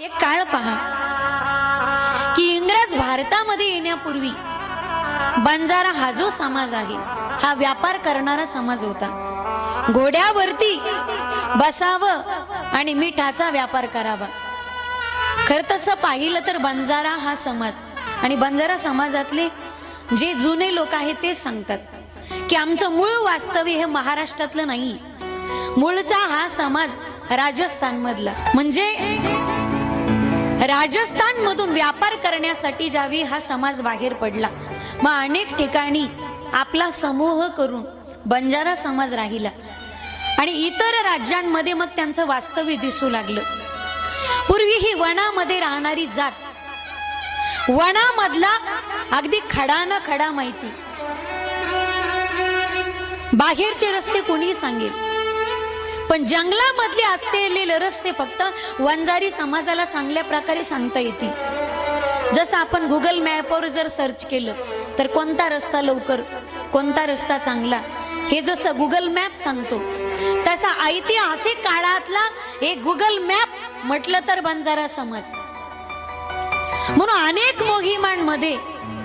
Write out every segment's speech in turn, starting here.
एक काळ पहा की इंग्रज भारतामध्ये येण्यापूर्वी बंजारा हा जो समाज आहे हा व्यापार करणारा समाज होता. घोड्यावरती बसावं आणि मिठाचा व्यापार करावा. खर तसं पाहिलं तर बंजारा हा समाज आणि बंजारा समाजातले जे जुने लोक आहेत ते सांगतात की आमचं मूळ वास्तव्य हे महाराष्ट्रातलं नाही. मूळचा हा समाज राजस्थान मधला म्हणजे राजस्थान मधून व्यापार करण्यासाठी ज्यावेळी हा समाज बाहेर पडला मग अनेक ठिकाणी आपला समूह करून बंजारा समाज राहिला आणि इतर राज्यांमध्ये मग त्यांचं वास्तव्य दिसू लागलं. पूर्वी ही वनामध्ये राहणारी जात वनामधला अगदी खडा न खडा माहिती. बाहेरचे रस्ते कोणी सांगेल. पण जंगलामधले असलेले रस्ते फक्त वंजारी समाजाला चांगल्या प्रकारे सांगता येतील. जसं आपण गुगल मॅपवर जर सर्च केलं तर कोणता रस्ता लवकर कोणता रस्ता चांगला हे जसं गुगल मॅप सांगतो तसा ऐतिहासिक काळातला एक गुगल मॅप म्हटलं तर बंजारा समाज. म्हणून अनेक मोहिमांमध्ये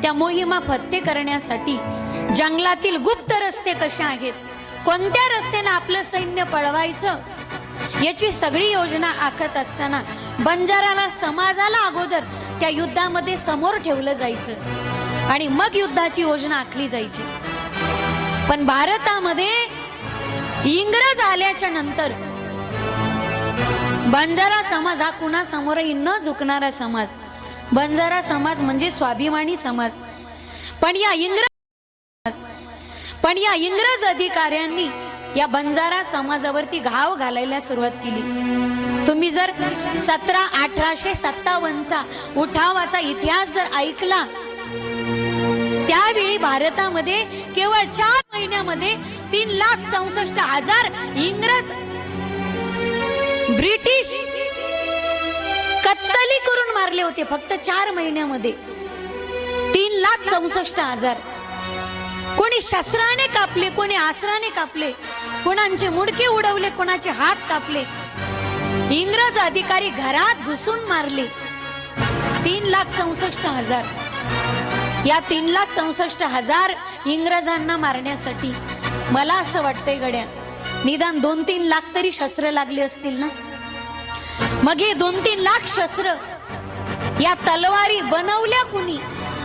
त्या मोहिमा फत्ते करण्यासाठी जंगलातील गुप्त रस्ते कसे आहेत कोणत्या रस्त्याने आपलं सैन्य पळवायचं? याची सगळी योजना आखत असताना बंजाराला समाजाला अगोदर त्या युद्धामध्ये समोर ठेवलं जायचं आणि मग युद्धाची योजना आखली जायची. पण भारतामध्ये इंग्रज आल्याच्यानंतर बंजारा समाज हा कुणासमोरही न झुकणारा समाज बंजारा समाज म्हणजे स्वाभिमानी समाज. पण या इंग्रज पण या इंग्रज अधिकाऱ्यांनी या बंजारा समाजावरती घाव घालायला सुरुवात केली. तुम्ही जर सतरा अठराशे सत्तावन्नचा उठावाचा इतिहास जर ऐकला त्यावेळी भारतामध्ये केवळ चार महिन्यामध्ये तीन लाख चौसष्ट हजार इंग्रज ब्रिटिश कत्तली करून मारले होते फक्त चार महिन्यामध्ये. तीन लाख चौसष्ट हजार. कोणी शस्त्राने कापले कोणी आसराने कापले कोणाचे मुडके उडवले कोणाचे हात कापले. इंग्रज अधिकारी घरात घुसून मारले. तीन लाख चौसष्ट हजार. या तीन लाख चौसष्ट हजार इंग्रजांना मारण्यासाठी मला असं वाटतंय गड्या निदान दोन तीन लाख तरी शस्त्र लागले असतील ना? मग हे दोन तीन लाख शस्त्र या तलवारी बनवल्या कुणी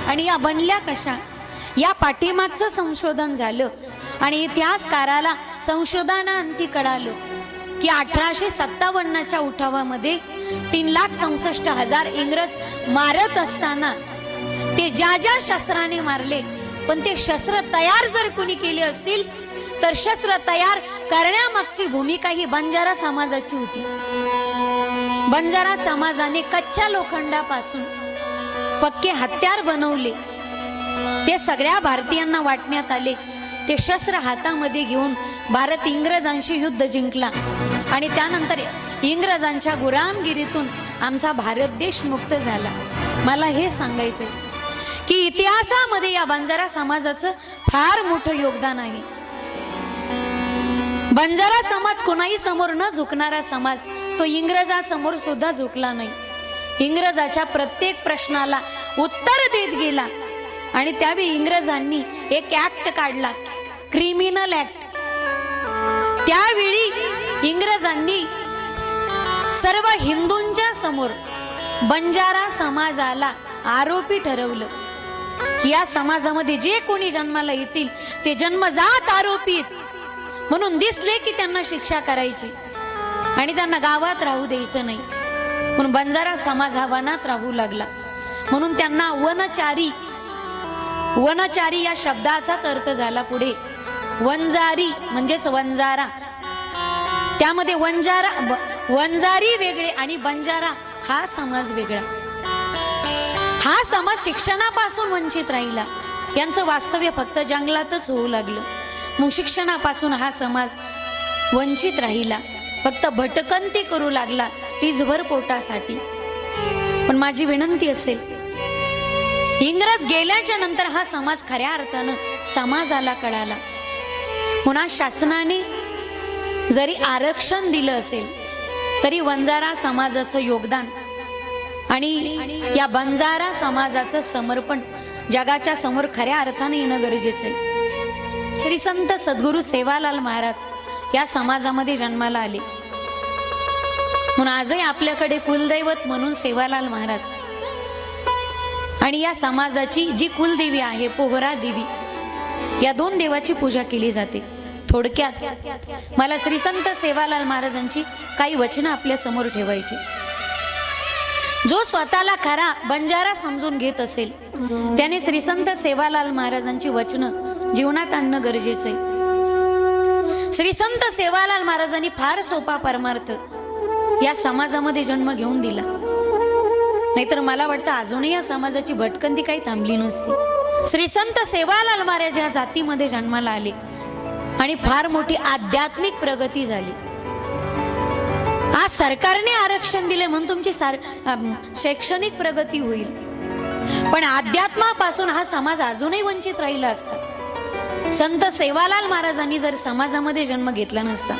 आणि या बनल्या कशा? या पाठीमागचं संशोधन झालं. आणि इतिहासकाराला संशोधनाअंती कळालं की अठराशे सत्तावन्नच्या उठावामध्ये तीन लाख चौसष्ट हजार इंग्रज मारत असताना ते ज्या ज्या शस्त्राने मारले पण ते शस्त्र तयार जर कुणी केले असतील तर शस्त्र तयार करण्यामागची भूमिका ही बंजारा समाजाची होती. बंजारा समाजाने कच्च्या लोखंडापासून पक्के हत्यार बनवले. ते सगळ्या भारतीयांना वाटण्यात आले. ते शस्त्र हातामध्ये घेऊन भारत इंग्रजांशी युद्ध जिंकला. आणि त्यानंतर इंग्रजांच्या गुलामगिरीतून आमचा भारत देश मुक्त झाला. मला हे सांगायचंय की इतिहासामध्ये या बंजारा समाजाचं फार मोठं योगदान आहे. बंजारा समाज कोणाही समोर न झुकणारा समाज तो इंग्रजासमोर सुद्धा झुकला नाही. इंग्रजाच्या प्रत्येक प्रश्नाला उत्तर देत गेला. आणि त्यावेळी इंग्रजांनी एक ऍक्ट काढला क्रिमिनल ऍक्ट त्यावेळी इंग्रजांनी सर्व हिंदूंच्या समोर बंजारा समाजाला आरोपी ठरवलं. या समाजामध्ये जे कोणी जन्माला येतील ते जन्मजात आरोपी म्हणून दिसले की त्यांना शिक्षा करायची आणि त्यांना गावात राहू द्यायचं नाही. म्हणून बंजारा समाज हा वनात राहू लागला. म्हणून त्यांना वनचारी वनचारी या शब्दाचाच अर्थ झाला पुढे. वंजारी म्हणजेच वंजारा त्यामध्ये वंजारा वंजारी वेगळे आणि बंजारा हा समाज वेगळा. हा समाज शिक्षणापासून वंचित राहिला. यांचं वास्तव्य फक्त जंगलातच होऊ लागलं. मग शिक्षणापासून हा समाज वंचित राहिला. फक्त भटकंती करू लागला. टीजभर पोटासाठी. पण माझी विनंती असेल इंग्रज गेल्याच्यानंतर हा समाज खऱ्या अर्थानं समाजाला कळाला. पुन्हा शासनाने जरी आरक्षण दिलं असेल तरी वंजारा समाजाचं योगदान आणि या बंजारा समाजाचं समर्पण जगाच्या समोर खऱ्या अर्थाने येणं गरजेचं आहे. श्री संत सद्गुरू सेवालाल महाराज या समाजामध्ये जन्माला आले. म्हणून आजही आपल्याकडे कुलदैवत म्हणून सेवालाल महाराज आणि या समाजाची जी कुलदेवी आहे पोहरा देवी या दोन देवाची पूजा केली जाते. थोडक्यात मला श्री संत सेवालाल महाराजांची काही वचनं आपल्यासमोर ठेवायची. जो स्वतःला खरा बंजारा समजून घेत असेल त्याने श्री संत सेवालाल महाराजांची वचनं जीवनात आणणं गरजेचं आहे. श्री संत सेवालाल महाराजांनी फार सोपा परमार्थ या समाजामध्ये जन्म घेऊन दिला. नाहीतर मला वाटतं अजूनही या समाजाची भटकंती काही थांबली नसती. श्री संत सेवालाल महाराज या जातीमध्ये जन्माला आले आणि फार मोठी आध्यात्मिक प्रगती झाली. आज सरकारने आरक्षण दिले म्हणून तुमची सार शैक्षणिक प्रगती होईल. पण अध्यात्मापासून हा समाज अजूनही वंचित राहिला असता. संत सेवालाल महाराजांनी जर समाजामध्ये जन्म घेतला नसता.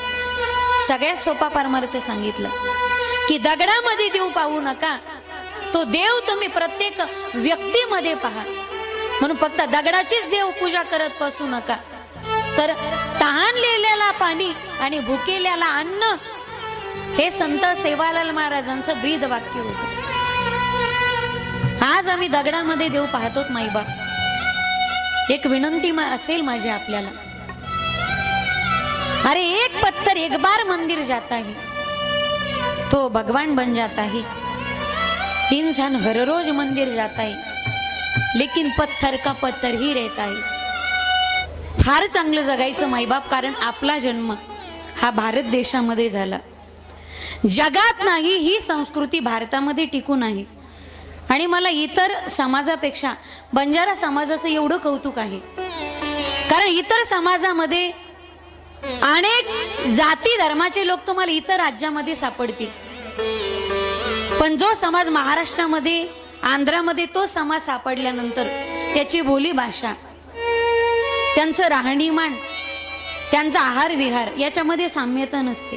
सगळ्यात सोपा परमार्थ सांगितलं की दगडामध्ये देऊ पाहू नका. तो देव तुम्ही प्रत्येक व्यक्तीमध्ये पहा. म्हणून फक्त दगडाचीच देव पूजा करत बसू नका. तर तहानलेल्याला पाणी आणि भुकेल्याला अन्न हे संत सेवालाल महाराजांचं ब्रीद वाक्य होत. आज आम्ही दगडामध्ये देव पाहतोत माईबा एक विनंती मा- असेल माझी आपल्याला. अरे एक पत्थर एक बार मंदिर जाता है. तो भगवान बन जाता है. इंसान हर रोज मंदिर जाता है लेकिन पत्थर का पत्थर ही रहता है। फार चांगलं जगायचं माईबाप कारण आपला जन्म हा भारत देशामध्ये झाला. जगात नाही ही संस्कृती भारतामध्ये टिकून आहे. आणि मला इतर समाजापेक्षा बंजारा समाजाचं एवढं कौतुक आहे. कारण इतर समाजामध्ये अनेक जाती धर्माचे लोक तुम्हाला इतर राज्यामध्ये सापडतील. पण जो समाज महाराष्ट्रामध्ये आंध्रामध्ये तो समाज सापडल्यानंतर त्याची बोली भाषा त्यांचं राहणीमान त्यांचा आहार विहार याच्यामध्ये साम्यता नसते.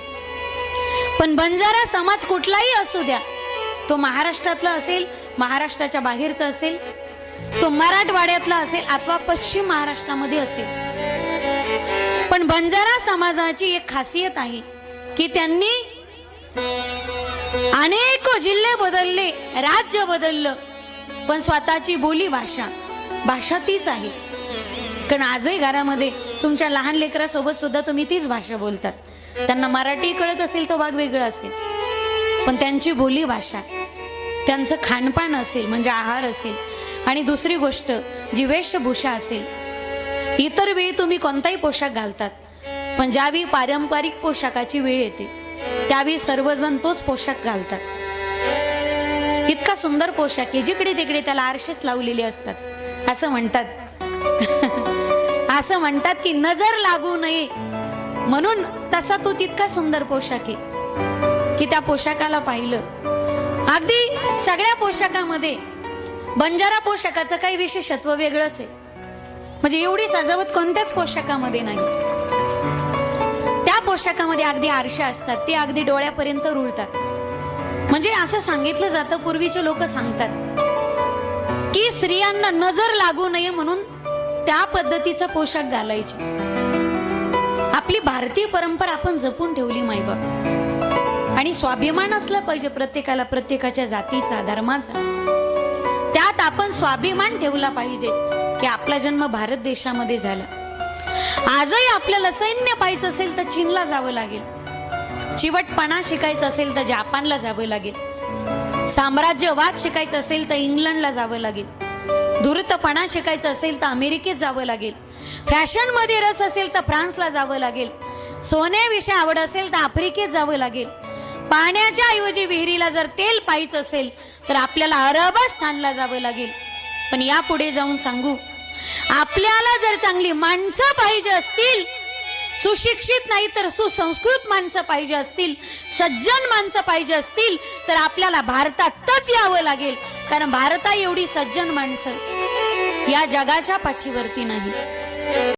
पण बंजारा समाज कुठलाही असू द्या तो महाराष्ट्रातला असेल महाराष्ट्राच्या बाहेरचा असेल तो मराठवाड्यातला असेल अथवा पश्चिम महाराष्ट्रामध्ये असेल. पण बंजारा समाजाची एक खासियत आहे की त्यांनी अनेक जिल्हे बदलले राज्य बदललं पण स्वतःची बोली भाषा भाषा तीच आहे. कारण आजही घरामध्ये तुमच्या लहान लेकरासोबत सुद्धा तुम्ही तीच भाषा बोलतात. त्यांना मराठी कळत असेल तर भाग वेगळा असेल. पण त्यांची बोली भाषा त्यांचं खानपान असेल म्हणजे आहार असेल आणि दुसरी गोष्ट जी वेशभूषा असेल इतर वेळी तुम्ही कोणताही पोशाख घालतात पण ज्यावेळी पारंपरिक पोशाखाची वेळ येते त्यावेळी सर्वजण तोच पोशाख घालतात. इतका सुंदर पोशाख आहे जिकडे तिकडे त्याला आरशेच लावलेले असतात. असं म्हणतात. असं म्हणतात की नजर लागू नये. म्हणून तसा तो तितका सुंदर पोशाख आहे. की त्या पोशाखाला पाहिलं. अगदी सगळ्या पोशाखामध्ये बंजारा पोशाखाचं काही विशेषत्व वेगळंच आहे. म्हणजे एवढी सजावट कोणत्याच पोशाखामध्ये नाही. त्या पोशाखामध्ये अगदी आरशे असतात ते अगदी डोळ्यापर्यंत रुळतात. म्हणजे असं सांगितलं जातं पूर्वीचे लोक सांगतात की स्त्रियांना नजर लागू नये म्हणून त्या पद्धतीचा पोशाख घालायचे. आपली भारतीय परंपरा आपण जपून ठेवली मायबाप. आणि स्वाभिमान असला पाहिजे प्रत्येकाला प्रत्येकाच्या जातीचा धर्माचा. त्यात आपण स्वाभिमान ठेवला पाहिजे की आपला जन्म भारत देशामध्ये झाला. आजही आपल्याला सैन्य पाहायचं असेल तर चीनला जावं लागेल. चिवटपणा शिकायचं असेल तर जापानला जावं लागेल. साम्राज्यवाद शिकायचं असेल तर इंग्लंडला जावं लागेल. धूर्तपणा शिकायचं असेल तर अमेरिकेत जावं लागेल. फॅशनमध्ये रस असेल तर फ्रान्सला जावं लागेल. सोन्याविषयी आवड असेल तर आफ्रिकेत जावं लागेल. पाण्याच्या ऐवजी विहिरीला जर तेल पाहायचं असेल तर आपल्याला अरबस्थानला जावं लागेल. पण यापुढे जाऊन सांगू आपल्याला जर चांगली माणसं पाहिजे असतील सुशिक्षित नाही तर सुसंस्कृत माणसं पाहिजे असतील सज्जन माणसं पाहिजे असतील तर आपल्याला भारतातच यावं लागेल. कारण भारता एवढी सज्जन माणसं. या जगाच्या पाठीवरती नाही.